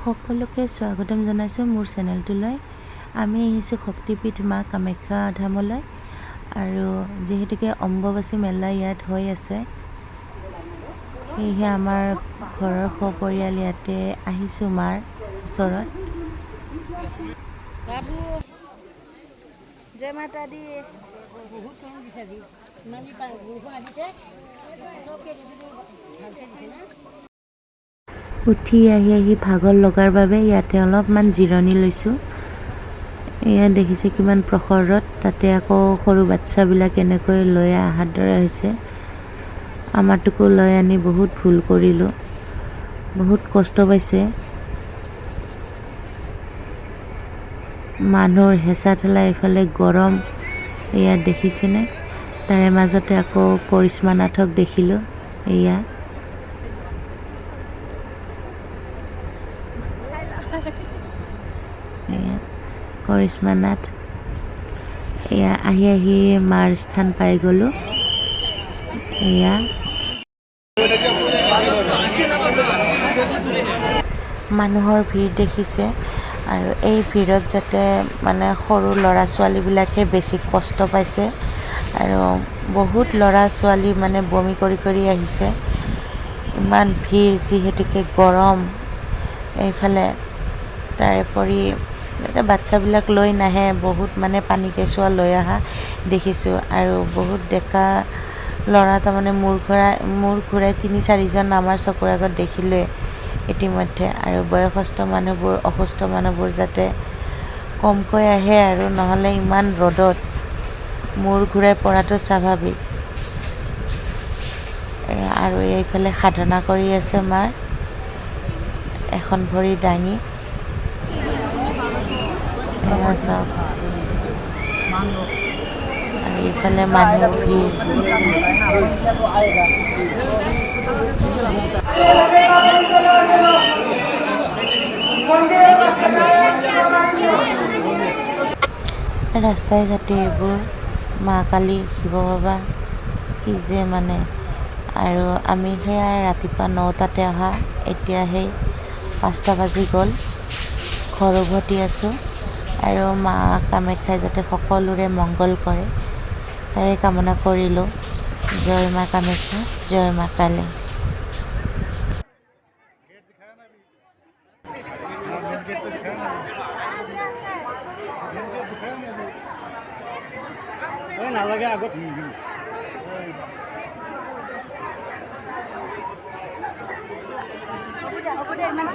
সকলোকে স্বাগতম জনাইছোঁ মোৰ চেনেলটোলৈ। আমি আহিছোঁ শক্তিপীঠ মা কামাখ্যা ধামলৈ। আৰু যিহেতুকে অম্বুবাচী মেলা ইয়াত হৈ আছে সেয়েহে আমাৰ ঘৰৰ সপৰিয়াল ইয়াতে আহিছোঁ মাৰ ওচৰত। বাবু জয় মাতা দি। বহুত উঠি আহি আহি ভাগৰ লগাৰ বাবে ইয়াতে অলপমান জিৰণি লৈছোঁ। এয়া দেখিছে কিমান প্ৰখৰ তাতে আকৌ সৰু বাচ্ছাবিলাক এনেকৈ লৈ অহাৰ দৰে হৈছে। আমাৰটোকো লৈ আনি বহুত ভুল কৰিলোঁ। বহুত কষ্ট পাইছে। মানুহৰ হেঁচা ঠেলা এইফালে গৰম। এয়া দেখিছেনে? তাৰে মাজতে আকৌ কৰিশ্মা নাথক দেখিলোঁ। এয়া এয়া কৰিশ্মা নাথ এয়া আহি আহি মাৰ স্থান পাই গ'লোঁ। এয়া। মানুহৰ ভিৰ দেখিছে আৰু এই ভিৰত যাতে মানে সৰু ল'ৰা ছোৱালীবিলাকে বেছি কষ্ট পাইছে আৰু বহুত ল'ৰা ছোৱালী মানে বমি কৰি কৰি আহিছে। ইমান ভিৰ যিহেতুকে গৰম। এইফালে তাৰোপৰি এতিয়া বাচ্ছাবিলাক লৈ নাহে, বহুত মানে পানী কেঁচুৱা লৈ অহা দেখিছোঁ আৰু বহুত ডেকা ল'ৰা তাৰমানে মূৰ ঘূৰাই মূৰ ঘূৰাই তিনি চাৰিজন আমাৰ চকুৰ আগত দেখিলোৱে ইতিমধ্যে আৰু বয়সস্থ মানুহবোৰ, অসুস্থ মানুহবোৰ যাতে কমকৈ আহে আৰু নহ'লে ইমান ৰ'দত মূৰ ঘূৰাই পৰাটো স্বাভাৱিক। আৰু এইফালে সাধনা কৰি আছে মাৰ। এখন ভৰি দাঙি। এয়া চাওক আৰু ইফালে মানুহ ভিৰ ৰাস্তাই ঘাটে এইবোৰ মা কালী, শিৱ বাবা যে মানে। আৰু আমি সেয়া ৰাতিপুৱা নটাতে অহা এতিয়া সেই পাঁচটা বাজি গ'ল। ঘৰ উভতি আছোঁ। আৰু মা কামাখ্যাই যাতে সকলোৰে মংগল কৰে তাৰে কামনা কৰিলোঁ। জয় মা কামাখ্যা জয় মা কালী। নালাগে আগত। হ'ব দে ইমান